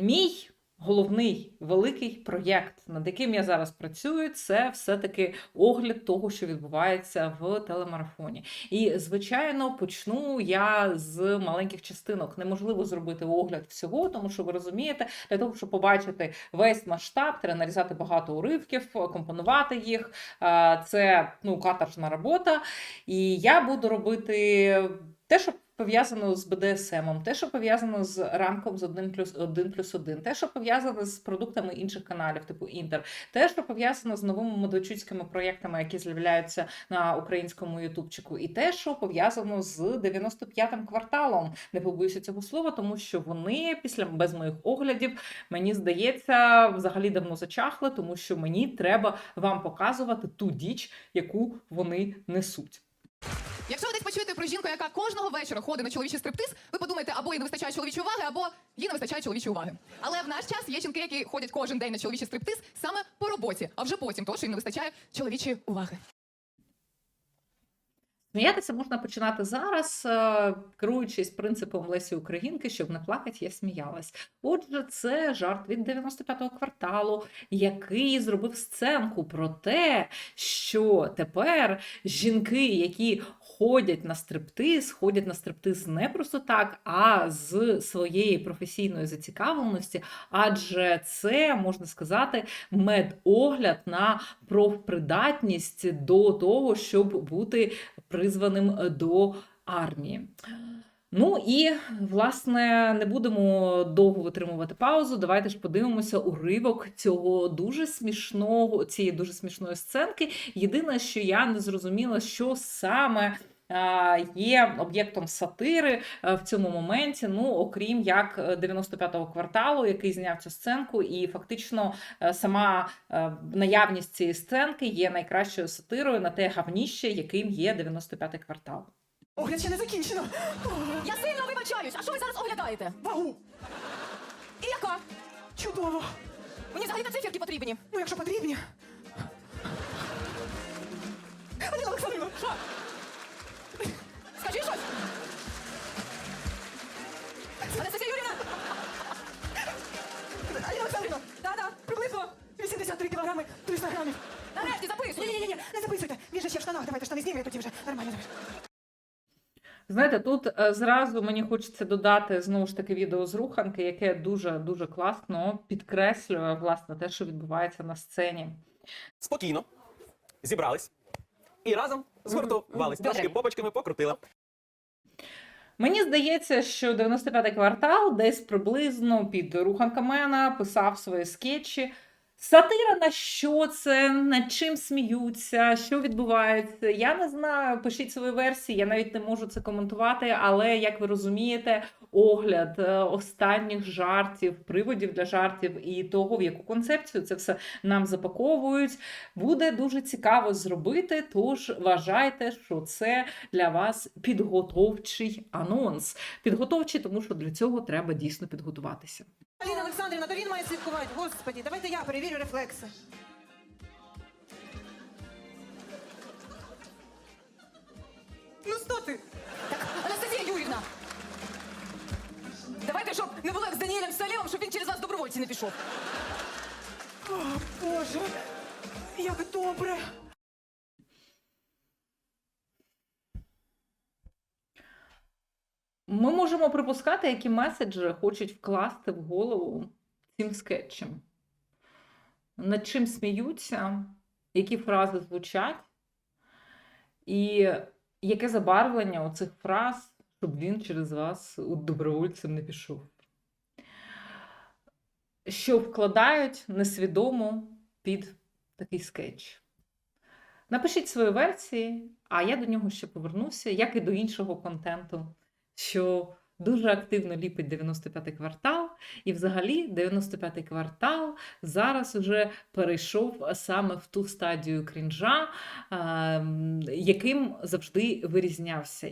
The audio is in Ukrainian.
Мій головний великий проєкт, над яким я зараз працюю, це все-таки огляд того, що відбувається в телемарафоні. І, звичайно, почну я з маленьких частинок. Неможливо зробити огляд всього, тому що ви розумієте, для того, щоб побачити весь масштаб, треба нарізати багато уривків, компонувати їх. Це ну, каторжна робота. І я буду робити те, що пов'язано з БДСМом, те, що пов'язано з рамком з 1 плюс 1 плюс 1, те, що пов'язано з продуктами інших каналів, типу Інтер, те, що пов'язано з новими медведчуцькими проєктами, які з'являються на українському ютубчику, і те, що пов'язано з 95-м кварталом. Не побоюся цього слова, тому що вони після без моїх оглядів, мені здається, взагалі давно зачахли, тому що мені треба вам показувати ту діч, яку вони несуть. Ви про жінку, яка кожного вечора ходить на чоловічий стриптиз, ви подумаєте, або їй не вистачає чоловічої уваги, або їй не вистачає чоловічої уваги. Але в наш час є жінки, які ходять кожен день на чоловічий стриптиз саме по роботі, а вже потім, тому що їм не вистачає чоловічої уваги. Сміятися можна починати зараз, е, керуючись принципом Лесі Українки, щоб не плакати, я сміялась. Отже, це жарт від 95-го кварталу, який зробив сценку про те, що тепер жінки, які ходять на стриптиз, ходять на стриптиз не просто так, а з своєї професійної зацікавленості, адже це можна сказати медогляд на профпридатність до того, щоб бути призваним до армії. Ну і власне не будемо довго витримувати паузу. Давайте ж подивимося уривок цього дуже смішного, цієї дуже смішної сценки. Єдине, що я не зрозуміла, що саме. Є об'єктом сатири е, в цьому моменті, ну окрім як е, 95-го кварталу, який зняв цю сценку, і фактично е, сама е, наявність цієї сценки є найкращою сатирою на те гавніще, яким є 95-й квартал. Огляд ще не закінчено. Я сильно вибачаюсь, а що ви зараз оглядаєте? Вагу. І яка? Чудово. Мені взагалі на циферки потрібні. Ну, якщо потрібні. Аліна Олександрівна, що? Скажи щось. Анастасія Юрівна! Аліна Олександрівна, да-да, приблизно 83 кілограми 300 грамів. Нарешті записуй. Ні-ні-ні, не записуйте. Він же ще в штанах. Давайте штани знімемо, і тоді вже нормально. Знаєте, тут е, зразу мені хочеться додати знову ж таки відео з руханки, яке дуже дуже класно підкреслює власне те, що відбувається на сцені. спокійно зібрались і разом згуртувались. Трошки попочками покрутила. Мені здається, що 95-й квартал десь приблизно під руханкамена писав свої скетчі. Сатира на що це, над чим сміються, що відбувається. Я не знаю, пишіть свої версії, я навіть не можу це коментувати, але як ви розумієте, огляд е, останніх жартів, приводів для жартів і того, в яку концепцію це все нам запаковують, буде дуже цікаво зробити. Тож вважайте, що це для вас підготовчий анонс. Підготовчий, тому що для цього треба дійсно підготуватися. Аліна Олександрівна, то він має слідкувати. Господі, давайте я перевірю рефлекси. Ну, що ти? Анастасія Юрівна! Давайте, щоб не було як з Даніелем Салєвим, щоб він через вас добровольці не пішов. О, Боже, як добре. Ми можемо припускати, які меседжі хочуть вкласти в голову цим скетчем. Над чим сміються, які фрази звучать, і яке забарвлення у цих фраз, щоб він через вас добровольцем не пішов. Що вкладають несвідомо під такий скетч. Напишіть свої версії, а я до нього ще повернуся, як і до іншого контенту, що дуже активно ліпить 95-й квартал, і взагалі 95-й квартал зараз уже перейшов саме в ту стадію крінжа, ем, яким завжди вирізнявся.